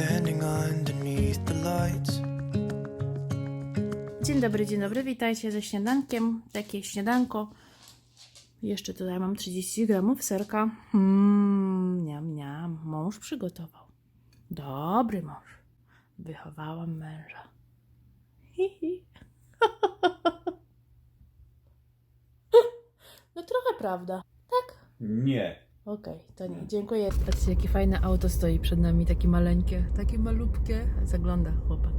standing underneath the lights. Dzień dobry, dzień dobry, witajcie ze śniadankiem. Takie śniadanko. Jeszcze tutaj mam 30 gramów serka. Mmm, niam, niam. Mąż przygotował. Dobry mąż. Wychowałam męża. Hi, hi. No trochę prawda. Tak? Nie. Okej, to nie. Dziękuję. Patrzcie, jakie fajne auto stoi przed nami, takie maleńkie, takie malutkie. Zagląda chłopak.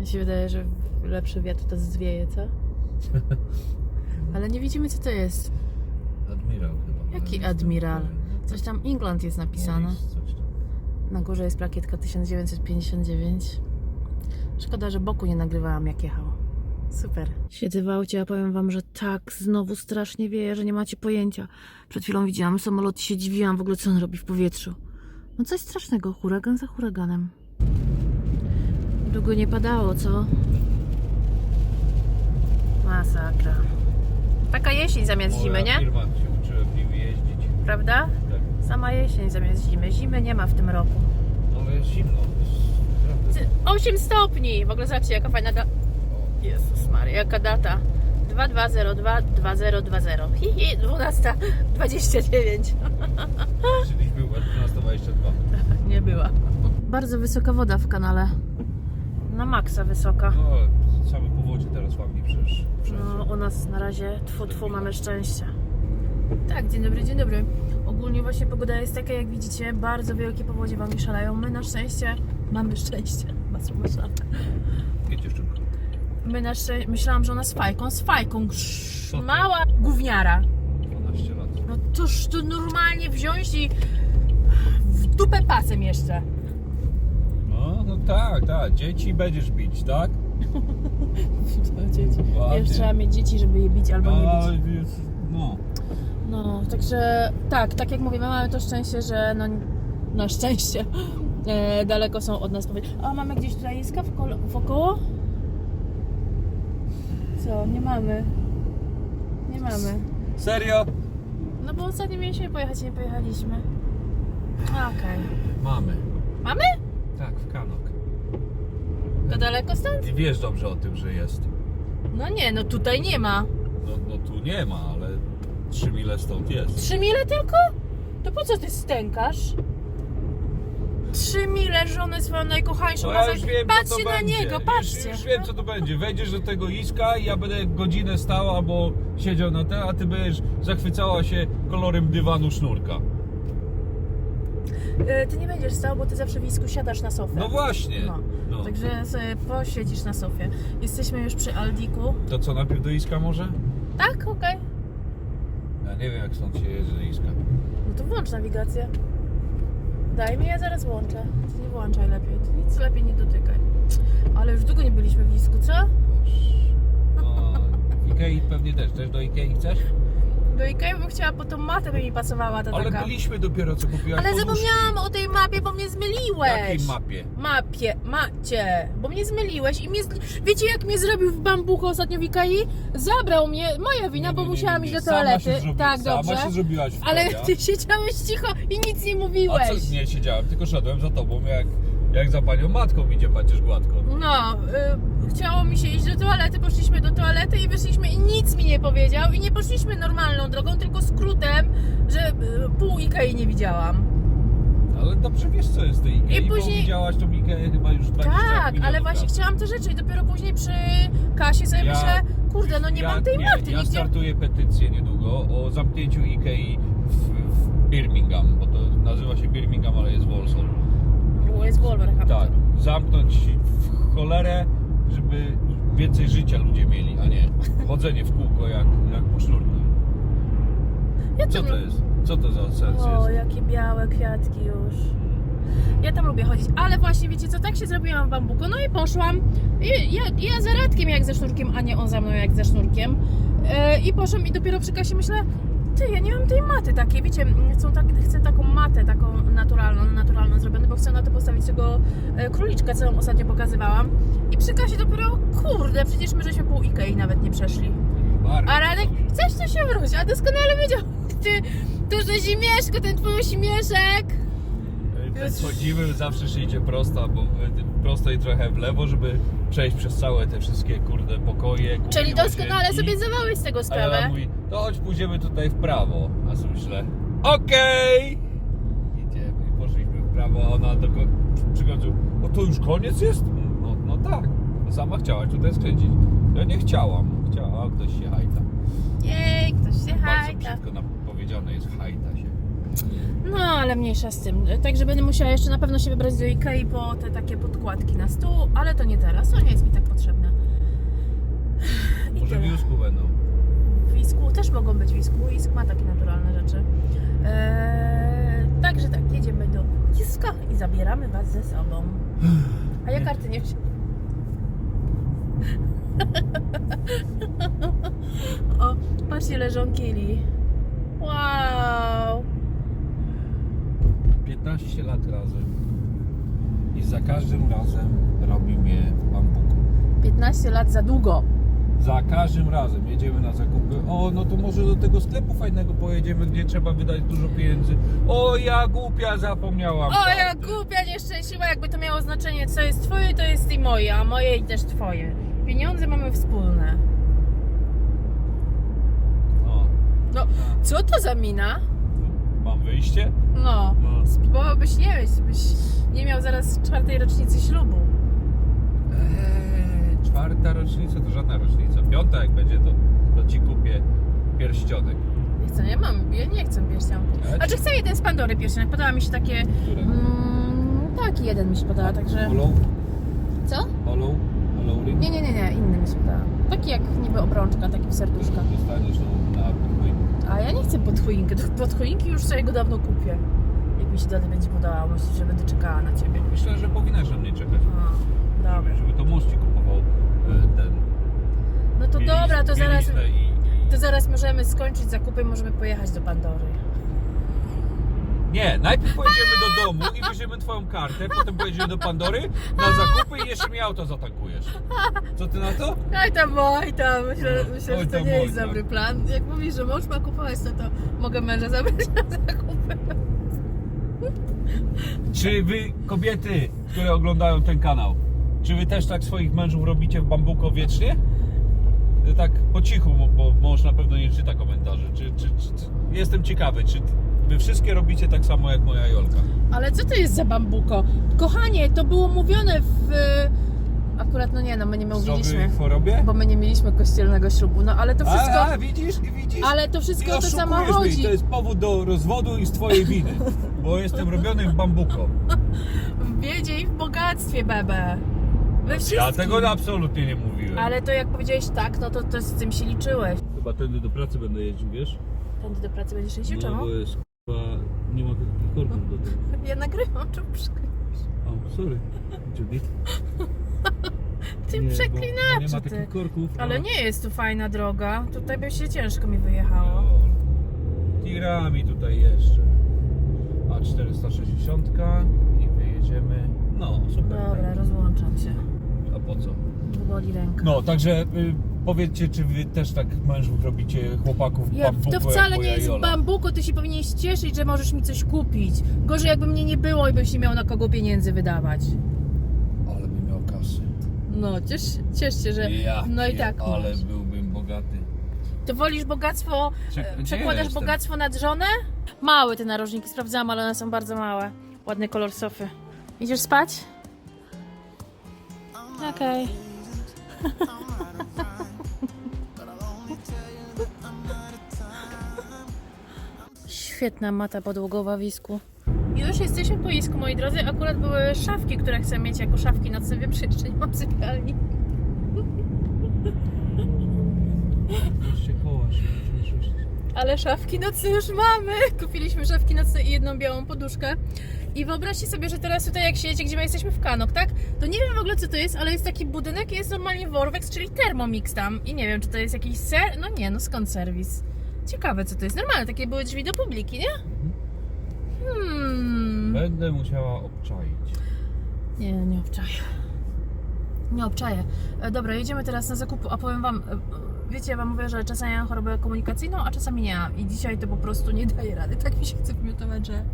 Mi się wydaje, że lepszy wiatr to zwieje, co? Ale nie widzimy, co to jest. Admirał chyba. Jaki ale admiral? pewien. Coś tam England jest napisane. No, jest coś tam. Na górze jest plakietka 1959. Szkoda, że boku nie nagrywałam, jak jechał. Super. Siedzę w aucie, a powiem wam, że tak, znowu strasznie wieje, że nie macie pojęcia. Przed chwilą widziałam samolot i się dziwiłam w ogóle, co on robi w powietrzu. No coś strasznego, huragan za huraganem. Długo nie padało, co? Masakra. Taka jesień zamiast zimy, nie? firma się uczyła w nim jeździć. Prawda? Tak. Sama jesień zamiast zimy. Zimy nie ma w tym roku. No ale jest zimno. Jest naprawdę. 8 stopni! W ogóle zobaczcie, jaka fajna data. Jezus Maria, jaka data. 2202 2020. Hihi, 12.29. Kiedyś była 12.22. Nie była. Bardzo wysoka woda w kanale. Na maksa wysoka. No, same powodzie teraz ładnie przecież. No, u nas na razie tfu, tfu, mamy szczęście. Tak, dzień dobry, dzień dobry. Ogólnie właśnie pogoda jest taka, jak widzicie, bardzo wielkie powodzie wami szaleją. My na szczęście mamy szczęście. Masło, masło. Jedziesz szybko. My na myślałam, że ona z fajką, z fajką, grz, Co ty? mała gówniara. 12 lat. No toż to normalnie wziąć i w dupę pasem jeszcze. No, no tak, tak. Dzieci będziesz bić, tak? Ładnie. Jeszcze trzeba mieć dzieci, żeby je bić albo nie bić. jest- No. No, także tak, tak jak mówimy, mamy to szczęście, że no na szczęście e, daleko są od nas powiedz. A mamy gdzieś tutaj iska wokolo- wokoło? Co? Nie mamy. Nie mamy. Serio? No bo ostatnio mieliśmy pojechać, nie pojechaliśmy. A, Okej. Mamy. Mamy? Tak, w Kanok. To daleko stąd? I wiesz dobrze o tym, że jest. No nie, no tutaj nie ma. No, no tu nie ma, ale 3 mile stąd jest. Trzy mile tylko? To po co ty stękasz? Trzy mile żonę swoją najkochańszą. No ja już wiem, patrzcie co to na będzie. niego, Już, patrzcie. już wiem, co to będzie. Wejdziesz do tego iska i ja będę godzinę stał albo siedział na te, a ty będziesz zachwycała się kolorem dywanu sznurka. E, Ty nie będziesz stał, bo ty zawsze w wisku siadasz na sofę. No właśnie. No. No. Także sobie posiedzisz na sofie. Jesteśmy już przy Aldiku. To co, najpierw do iska może? Tak, okej. Ja nie wiem, jak stąd się jedzie do iska. No to włącz nawigację. Daj mi, ja zaraz włączę. Ty nie włączaj lepiej. Ty nic lepiej nie dotykaj. Ale już długo nie byliśmy w wisku, co? No, Ikei pewnie też. Też do Ikei chcesz? Do Ikei bym chciała, bo tą matę by mi pasowała ta Ale taka. byliśmy dopiero, co kupiłaś Ale poduszki. zapomniałam o tej mapie, bo mnie zmyliłeś. Jakiej mapie? Mapie, macie, bo mnie zmyliłeś i mnie, z... wiecie jak mnie zrobił w bambuchu ostatnio w Ikei? Zabrał mnie, moja wina, bo nie, nie, musiałam nie, iść do sama toalety. się zrobi- tak, sama dobrze. się zrobiłaś w Ale ty siedziałeś cicho i nic nie A mówiłeś. co? Nie siedziałem, tylko szedłem za tobą, jak, jak za panią matką idzie patrzysz gładko. No, y, chciało mi się iść do toalety, poszliśmy do toalety i wyszliśmy i nic mi nie powiedział i nie poszliśmy normalną drogą, tylko skrótem, że y, pół Ikei nie widziałam. Ale dobrze wiesz co jest tej Ikei, I bo później- widziałaś tą Ikeę chyba już 20 Tak, milionów ale właśnie razy. chciałam te rzeczy i dopiero później przy kasie sobie Ja- myślę, kurde, no nie mam tej nie, mapy Ja nigdzie. startuję petycję niedługo o zamknięciu Ikei w, w Birmingham, bo to nazywa się Birmingham, ale jest Walsall. Jest Wolverhampton. Tak, zamknąć w cholerę, żeby więcej życia ludzie mieli, a nie chodzenie w kółko jak, jak po sznurku. Ja Co tam- to jest? Co to za sens O, jest? jakie białe kwiatki już. Ja tam lubię chodzić, ale właśnie wiecie co, tak się zrobiłam w bambuku, no i poszłam, i, ja, ja za Radkiem jak ze sznurkiem, a nie on za mną jak ze sznurkiem e, i poszłam i dopiero przy kasie myślę, ty, ja nie mam tej maty takiej, wiecie, chcą tak, chcę taką matę, taką naturalną, naturalną zrobioną, bo chcę na to postawić tego e, króliczka, co wam ostatnio pokazywałam i przy kasie dopiero, kurde, przecież my żeśmy pół Ikei nawet nie przeszli. A Radek, chcesz to się wrócić, a doskonale wiedział, ty, to że śmieszko, ten twój śmieszek. Chodzimy, zawsze się idzie prosto, bo prosto i trochę w lewo, żeby przejść przez całe te wszystkie kurde pokoje. Czyli doskonale sobie zdawałeś z tego A sprawę. ja mówi, to chodź pójdziemy tutaj w prawo. A sobie myślę, okej! Idziemy i poszliśmy w prawo, a ona tylko przy końcu, o to już koniec jest? No, no tak, sama chciałaś tutaj skręcić. Ja nie chciałam, chciała, a ktoś się hajta. Jej, ktoś się Bardzo hajta. nam powiedziane jest hajta się. No, ale mniejsza z tym. Także będę musiała jeszcze na pewno się wybrać do Ikei po te takie podkładki na stół, ale to nie teraz, to nie jest mi tak potrzebne. I Może w tyle. Jusku będą. W Wisku też mogą być w Wisku. Wisk ma takie naturalne rzeczy. Eee, także tak, jedziemy do Wiska i zabieramy Was ze sobą. A ja karty nie wzi- O, patrzcie, leżą kili. Wow! 15 lat razem. I za każdym razem robi mnie w bambuku. 15 lat za długo. Za każdym razem jedziemy na zakupy. O, no to może do tego sklepu fajnego pojedziemy, gdzie trzeba wydać dużo pieniędzy. O, ja głupia zapomniałam. O, ja karty. głupia, nieszczęśliwa, jakby to miało znaczenie, co jest twoje, to jest i moje, a moje i też twoje. Pieniądze mamy wspólne. O, No, co to za mina? Mam wyjście? No, No. spróbowałbyś nie mieć, byś nie miał zaraz czwartej rocznicy ślubu. Eee, czwarta rocznica to żadna rocznica. Piąta jak będzie, to, to ci kupię pierścionek. Nie chcę, nie mam, ja nie chcę pierścionku. A czy chcę jeden z Pandory pierścionek? Podoba mi się takie, mm, taki jeden mi się podoba, także... Hollow? Co? Hollow? Hollow ring? Nie, nie, nie, nie, inny mi się podoba. Taki jak niby obrączka, taki w serduszka. Dostaniesz no. A ja nie chcę pod choinkę, pod choinki już sobie go dawno kupię. Jak mi się dalej będzie podobało, myślisz, że będę czekała na ciebie. Myślę, że powinnaś na mnie czekać. A, dobra. Żeby, to mąż ci kupował e, ten. No to dobra, to zaraz, I, i... to zaraz możemy skończyć zakupy i możemy pojechać do Pandory. Nie, najpierw pojedziemy do domu i weźmiemy twoją kartę, potem pojedziemy do Pandory na zakupy i jeszcze mi auto zatankujesz. Co ty na to? Oj tam, oj tam, myślę, No, myślę oj że to tam, nie oj jest tam. dobry plan. Jak mówisz, że mąż ma kupować, no to mogę męża zabrać na zakupy. Czy wy, kobiety, które oglądają ten kanał, czy wy też tak swoich mężów robicie w bambuko wiecznie? Tak po cichu, bo mąż na pewno nie czyta komentarzy. Czy, czy, czy, czy, jestem ciekawy, czy wy wszystkie robicie tak samo jak moja Jolka? Ale co to jest za bambuko? Kochanie, to było mówione w... Akurat, no nie no, my nie mówiliśmy, w chorobie? bo my nie mieliśmy kościelnego ślubu, no ale to wszystko... A, a widzisz, widzisz? Ale to wszystko o to samo mnie chodzi. To jest powód do rozwodu i z twojej winy. Bo jestem robiony w bambuko. W biedzie i w bogactwie, bebe. We wszystkim. Ja tego absolutnie nie mówiłem. Ale to jak powiedziałeś tak, no to, to z tym się liczyłeś. Chyba tędy do pracy będę jeździł, wiesz? Tędy do pracy będziesz jeździł, No, czemu? bo jest chyba nie ma takich korków do tego. Ja nagrywam, czemu przeklinać? O, sorry. Judith. Ty Nie, bo- bo Nie ma ty. takich korków. Ale a- nie jest tu fajna droga. Tutaj by się ciężko mi wyjechało. Tirami tutaj jeszcze. A 460 i wyjedziemy. No, super. Dobra, rozłączam się. A po co? Bo boli ręka. No, także y, powiedzcie, czy wy też tak mężów robicie chłopaków Ja, bambuko, to wcale nie jest Jola? bambuko, ty się powinieneś cieszyć, że możesz mi coś kupić. Gorzej jakby mnie nie było i byś nie miał na kogo pieniędzy wydawać. Ale bym miał kasy. No, ciesz, ciesz się, że... No i tak Ale masz. byłbym bogaty. To wolisz bogactwo, e, przekładasz bogactwo nad żonę? Małe te narożniki, sprawdzałam, ale one są bardzo małe. Ładny kolor sofy. Idziesz spać? Okej. Świetna mata podłogowa w Wisku. Już jesteśmy po Wisku, moi drodzy. Akurat były szafki, które chcę mieć jako szafki nocne. Wiem, że jeszcze nie mam sypialni. Jeszcze koła, Ale szafki nocne już mamy. Kupiliśmy szafki nocne i jedną białą poduszkę. I wyobraźcie sobie, że teraz tutaj jak siedzicie, gdzie my jesteśmy w Kanok, tak? To nie wiem w ogóle co to jest, ale jest taki budynek i jest normalnie Worwex, czyli Thermomix tam. I nie wiem, czy to jest jakiś ser... No nie, no skąd serwis? Ciekawe co to jest. Normalne, takie były drzwi do publiki, nie? Hmm... Będę musiała obczaić. Nie, nie obczaję. Nie obczaję. E, dobra, jedziemy teraz na zakupu, a powiem wam, e, wiecie, ja wam mówię, że czasami mam chorobę komunikacyjną, a czasami nie. I dzisiaj to po prostu nie daje rady. Tak mi się chce wymiotować, że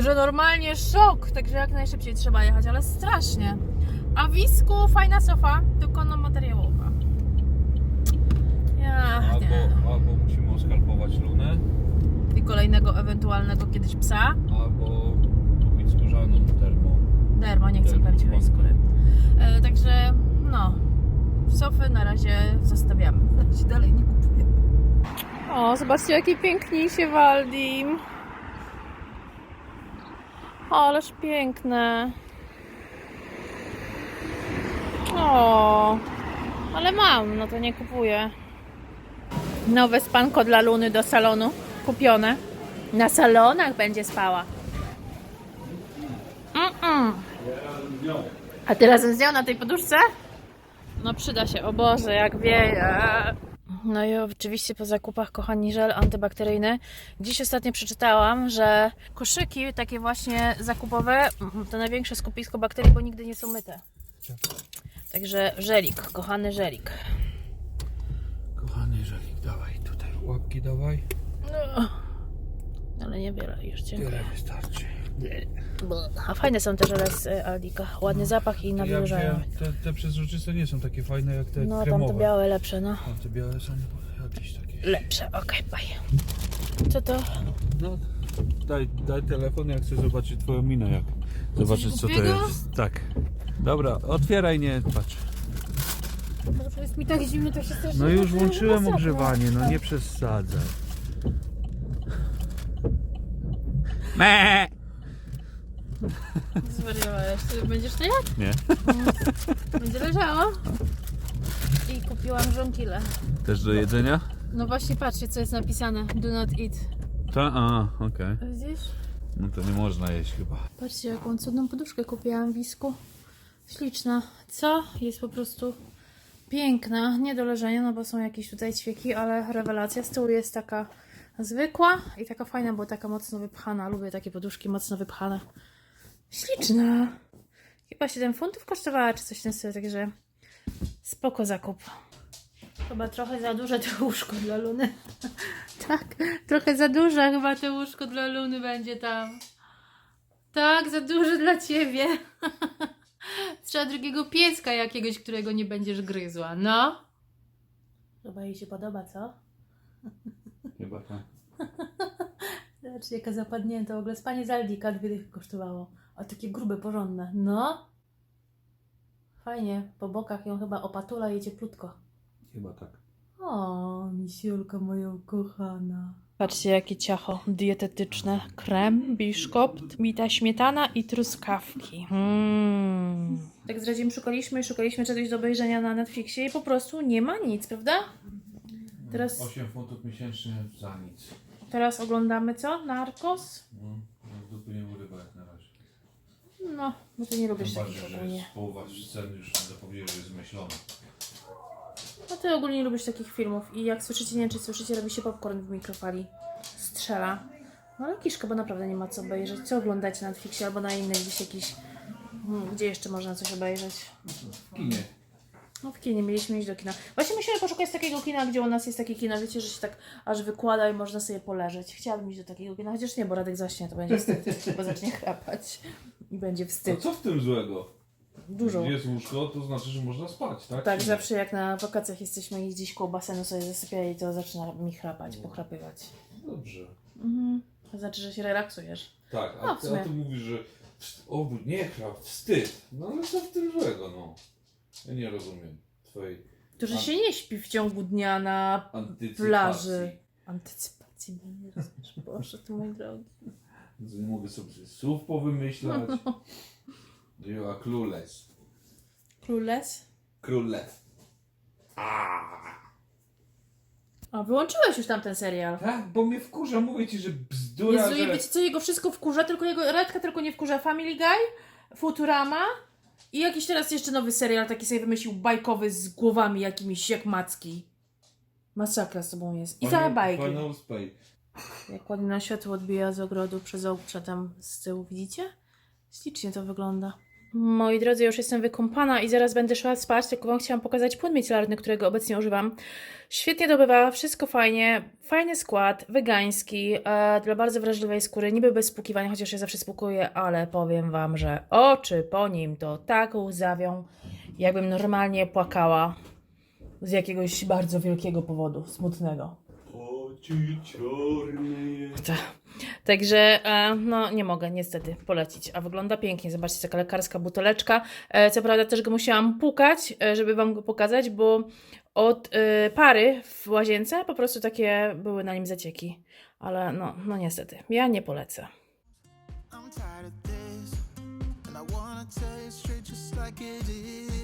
że normalnie szok, także jak najszybciej trzeba jechać, ale strasznie. A w Wisku fajna sofa, tylko no materiałowa. Ja, Albo, nie. albo musimy oskalpować lunę, I kolejnego ewentualnego kiedyś psa. albo kupić skórzaną termo. Derma, nie chcę prawdziwej skóry. E, także no, sofy na razie zostawiamy. Na razie dalej nie kupujemy. O, zobaczcie jaki piękniejszy Waldim. O, ależ piękne. O, ale mam, no to nie kupuję. Nowe spanko dla Luny do salonu. Kupione. Na salonach będzie spała. Mm-mm. A ty razem z nią na tej poduszce? No przyda się, o Boże, jak wieje. No i oczywiście po zakupach, kochani, żel antybakteryjny. Dziś ostatnio przeczytałam, że koszyki takie właśnie zakupowe mm, to największe skupisko bakterii, bo nigdy nie są myte. Także żelik, kochany żelik. Kochany żelik, dawaj tutaj łapki dawaj. No, ale niewiele już dziękuję. Tyle wystarczy. A fajne są te żele z Aldika. Ładny zapach i Ja nawilżają. wziąłem, te, te przezroczyste nie są takie fajne jak te No, kremowe. tamte białe lepsze, no. A te białe są jakieś takie. Lepsze, okej, bye. Co to? No, daj, daj telefon, jak chcę zobaczyć twoją minę, jak zobaczyć co to głupiego? jest. Tak. Dobra, otwieraj, nie patrz. Boże, jest mi tak zimno, to się strasznie No już tak włączyłem masakra. ogrzewanie, no nie przesadzaj. Me! Zwariowałeś. Ty będziesz to jak? Nie. Będzie leżało. I kupiłam żonkile. Też do jedzenia? No właśnie, patrzcie, co jest napisane. Do not eat. To, a, okej. Widzisz? No to nie można jeść chyba. Patrzcie, jaką cudną poduszkę kupiłam w Wisku. Śliczna. Co? Jest po prostu piękna. Nie do leżenia, no bo są jakieś tutaj ćwieki, ale rewelacja. Z tyłu jest taka zwykła i taka fajna, bo taka mocno wypchana. Lubię takie poduszki mocno wypchane. Śliczna. Chyba 7 funtów kosztowała, czy coś w tym stylu, także spoko zakup. Chyba trochę za duże to łóżko dla Luny. tak, trochę za duże chyba to łóżko dla Luny będzie tam. Tak, za duże dla ciebie. Trzeba drugiego pieska jakiegoś, którego nie będziesz gryzła. No. Chyba jej się podoba, co? Chyba tak. Zobaczcie, jaka zapadnięta. W ogóle spanie z Aldika dwie dychy kosztowało. A takie grube, porządne. No. Fajnie. Po bokach ją chyba opatula i cieplutko. Chyba tak. O, misiulka moja ukochana. Patrzcie, jakie ciacho dietetyczne. Krem, biszkopt, bita śmietana i truskawki. Mm. Tak z Radziem szukaliśmy i szukaliśmy czegoś do obejrzenia na Netflixie i po prostu nie ma nic, prawda? Teraz, 8 funtów miesięcznie za nic. teraz oglądamy co? Narcos? No, no dupy nie urywa jak na razie. No, bo ty nie lubisz Tym takich bardziej, że ogólnie. jest połowa scen już zapowiedzieli, że jest zmyślona. No ty ogólnie nie lubisz takich filmów i jak słyszycie, nie wiem czy słyszycie, robi się popcorn w mikrofali. Strzela. No ale kiszka, bo naprawdę nie ma co obejrzeć. Co oglądać na Netflixie albo na innych gdzieś jakiś... Hmm, gdzie jeszcze można coś obejrzeć? W kinie. No w kinie, mieliśmy iść do kina. Właśnie musimy poszukać takiego kina, gdzie u nas jest takie kino, wiecie, że się tak aż wykłada i można sobie poleżeć. Chciałabym iść do takiego kina, chociaż nie, bo Radek zaśnie, to będzie wstyd, bo zacznie chrapać i będzie No wstyd. co w tym złego? Dużo. Jest łóżko, to znaczy, że można spać, tak? Tak, Czy nie? zawsze jak na wakacjach jesteśmy i gdzieś koło basenu sobie zasypiali, to zaczyna mi chrapać, pochrapywać. Dobrze. Mhm. To znaczy, że się relaksujesz. Tak, a No, w ty, sumie. a ty mówisz, że wst- o, nie chrap, wstyd. No ale co w tym złego, no? Ja nie rozumiem twojej To, że się nie śpi w ciągu dnia na antycypacji. plaży. Antycypacji, no nie rozumiesz, Boże, ty mój drogi. Nie mogę sobie słów powymyślać. You are clueless. Króles? Królew. A, wyłączyłeś już tam ten serial. Tak, bo mnie wkurza, mówię ci, że bzdura, Jezu, że... wiecie co, jego wszystko wkurza, tylko jego Redka tylko nie wkurza. Family Guy, Futurama i jakiś teraz jeszcze nowy serial taki sobie wymyślił bajkowy z głowami jakimiś jak macki. Masakra z tobą jest. I same bajki. Jak ładnie na światło odbija z ogrodu przez obrze tam z tyłu, widzicie? Ślicznie to wygląda. Moi drodzy, już jestem wykąpana i zaraz będę szła spać, tylko Wam chciałam pokazać płyn micelarny, którego obecnie używam. Świetnie dobywa, wszystko fajnie, fajny skład, wegański, e, dla bardzo wrażliwej skóry, niby bez spłukiwania, chociaż ja zawsze spłukuję, ale powiem Wam, że oczy po nim to tak łzawią, jakbym normalnie płakała z jakiegoś bardzo wielkiego powodu, smutnego. Oczy czarne jest. Ta. Także e, no nie mogę niestety polecić, a wygląda pięknie. Zobaczcie, taka lekarska buteleczka. E, co prawda też go musiałam pukać, e, żeby Wam go pokazać, bo od pary w łazience po prostu takie były na nim zacieki. Ale no, no niestety, ja nie polecę. I'm tired of this, and I wanna tell you straight just like it is.